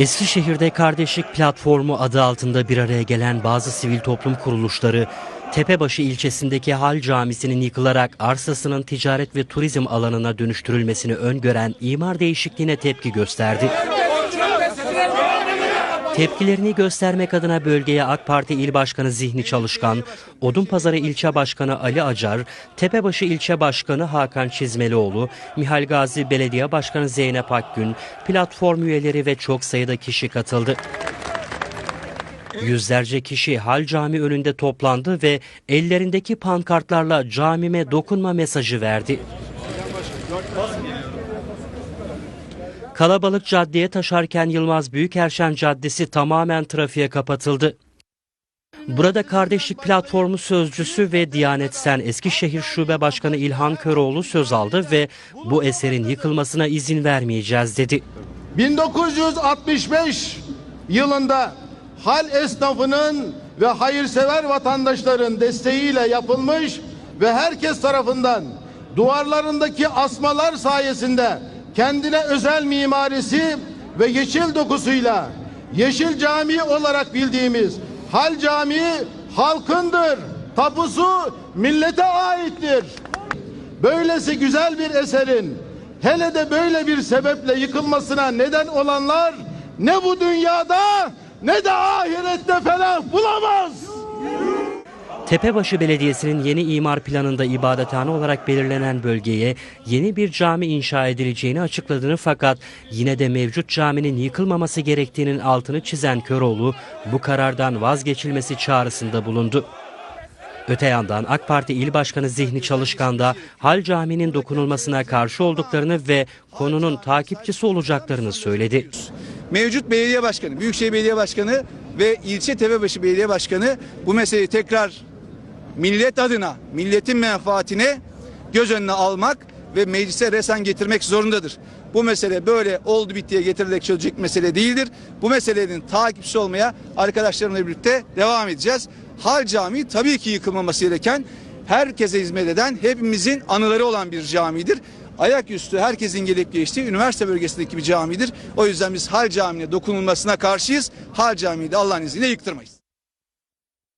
Eskişehir'de Kardeşlik Platformu adı altında bir araya gelen bazı sivil toplum kuruluşları, Tepebaşı ilçesindeki Hal Camisi'nin yıkılarak arsasının ticaret ve turizm alanına dönüştürülmesini öngören imar değişikliğine tepki gösterdi. Tepkilerini göstermek adına bölgeye AK Parti İl Başkanı Zihni Çalışkan, Odunpazarı İlçe Başkanı Ali Acar, Tepebaşı İlçe Başkanı Hakan Çizmelioğlu, Mihal Gazi Belediye Başkanı Zeynep Akgün, platform üyeleri ve çok sayıda kişi katıldı. Yüzlerce kişi Hal Cami önünde toplandı ve ellerindeki pankartlarla camime dokunma mesajı verdi. Kalabalık caddeye taşarken Yılmaz Büyükerşen Caddesi tamamen trafiğe kapatıldı. Burada Kardeşlik Platformu sözcüsü ve Diyanet Sen Eskişehir Şube Başkanı İlhan Köroğlu söz aldı ve bu eserin yıkılmasına izin vermeyeceğiz dedi. 1965 yılında hal esnafının ve hayırsever vatandaşların desteğiyle yapılmış ve herkes tarafından duvarlarındaki asmalar sayesinde kendine özel mimarisi ve yeşil dokusuyla Yeşil Cami olarak bildiğimiz Hal Camii halkındır. Tapusu millete aittir. Böylesi güzel bir eserin hele de böyle bir sebeple yıkılmasına neden olanlar ne bu dünyada ne de ahirette felah bulamaz. Tepebaşı Belediyesi'nin yeni imar planında ibadethane olarak belirlenen bölgeye yeni bir cami inşa edileceğini açıkladığını fakat yine de mevcut caminin yıkılmaması gerektiğinin altını çizen Köroğlu bu karardan vazgeçilmesi çağrısında bulundu. Öte yandan AK Parti İl Başkanı Zihni Çalışkan da Hal Camii'nin dokunulmasına karşı olduklarını ve konunun takipçisi olacaklarını söyledi. mevcut belediye başkanı, Büyükşehir Belediye Başkanı ve ilçe Tepebaşı Belediye Başkanı bu meseleyi tekrar millet adına, milletin menfaatine göz önüne almak ve meclise resen getirmek zorundadır. Bu mesele böyle oldu bittiye getirilerek çözecek mesele değildir. Bu meselenin takipçisi olmaya arkadaşlarımla birlikte devam edeceğiz. Hal Camii tabii ki yıkılmaması gereken, herkese hizmet eden, hepimizin anıları olan bir camidir. Ayaküstü herkesin gelip geçtiği üniversite bölgesindeki bir camidir. O yüzden biz Hal Camii'ne dokunulmasına karşıyız. Hal Camii'yi de Allah'ın izniyle yıktırmayız.